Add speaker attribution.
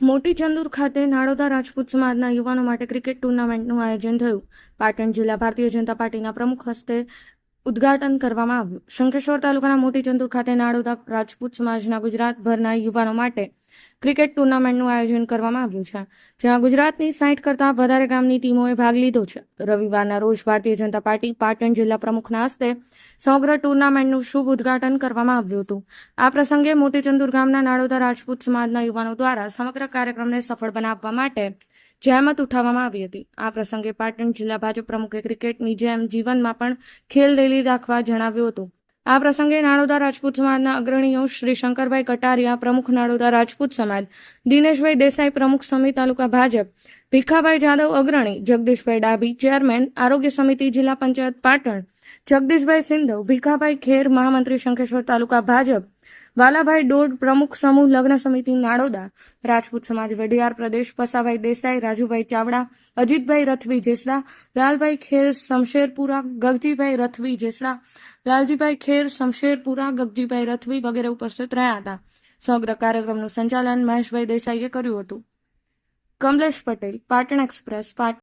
Speaker 1: મોટી ચંદુર ખાતે નાડોદા રાજપૂત સમાજના યુવાનો માટે ક્રિકેટ ટુર્નામેન્ટનું આયોજન થયું. પાટણ જિલ્લા ભારતીય જનતા પાર્ટીના પ્રમુખ હસ્તે ઉદ્ઘાટન કરવામાં આવ્યું. શંકેશ્વર તાલુકાના મોટી ચંદુર ખાતે નાડોદા રાજપૂત સમાજના ગુજરાતભરના યુવાનો માટે ક્રિકેટ ટુર્નામેન્ટનું આયોજન કરવામાં આવ્યું છે, જેમાં ગુજરાતની સાઠ કરતાં વધારે ગામની ટીમોએ ભાગ લીધો છે. રવિવારના રોજ ભારતીય જનતા પાર્ટી પાટણ જિલ્લા પ્રમુખના હસ્તે સમગ્ર ટુર્નામેન્ટનું શુભ ઉદ્ઘાટન કરવામાં આવ્યું હતું. આ પ્રસંગે મોટી ચંદુર ગામના નાડોદા રાજપૂત સમાજના યુવાનો દ્વારા સમગ્ર કાર્યક્રમને સફળ બનાવવા માટે જહેમત ઉઠાવવામાં આવી હતી. આ પ્રસંગે પાટણ જિલ્લા ભાજપ પ્રમુખે ક્રિકેટની જેમ જીવનમાં પણ ખેલદેલી રાખવા જણાવ્યું હતું. આ પ્રસંગે નાણોદા રાજપૂત સમાજના અગ્રણીઓ શ્રી શંકરભાઈ કટારિયા, પ્રમુખ નાણોદા રાજપૂત સમાજ, દિનેશભાઈ દેસાઈ, પ્રમુખ સમિતિ તાલુકા ભાજપ, ભીખાભાઈ જાદવ અગ્રણી જગદીશભાઈ ડાભી, ચેરમેન આરોગ્ય સમિતિ જિલ્લા પંચાયત પાટણ જગદીશભાઈ સિંધવ ભીખાભાઈ ખેર, મહામંત્રી શંખેશ્વર તાલુકા ભાજપ, વાલાભાઈ ડોડ પ્રમુખ સમૂહ લગ્ન સમિતિ નાડોદા, રાજપૂત સમાજ વઢિયાર પ્રદેશ પસાભાઈ દેસાઈ, રાજુભાઈ ચાવડા, અજીતભાઈ રથવી જેસડા, લાલભાઈ ખેર શમશેરપુરા, ગગજીભાઈ રથવી જેસડા, લાલજીભાઈ ખેર શમશેરપુરા, ગગજીભાઈ રથવી વગેરે ઉપસ્થિત રહ્યા હતા. સમગ્ર કાર્યક્રમનું સંચાલન મહેશભાઈ દેસાઈએ કર્યું હતું. કમલેશ પટેલ, પાટણ એક્સપ્રેસ પાટણ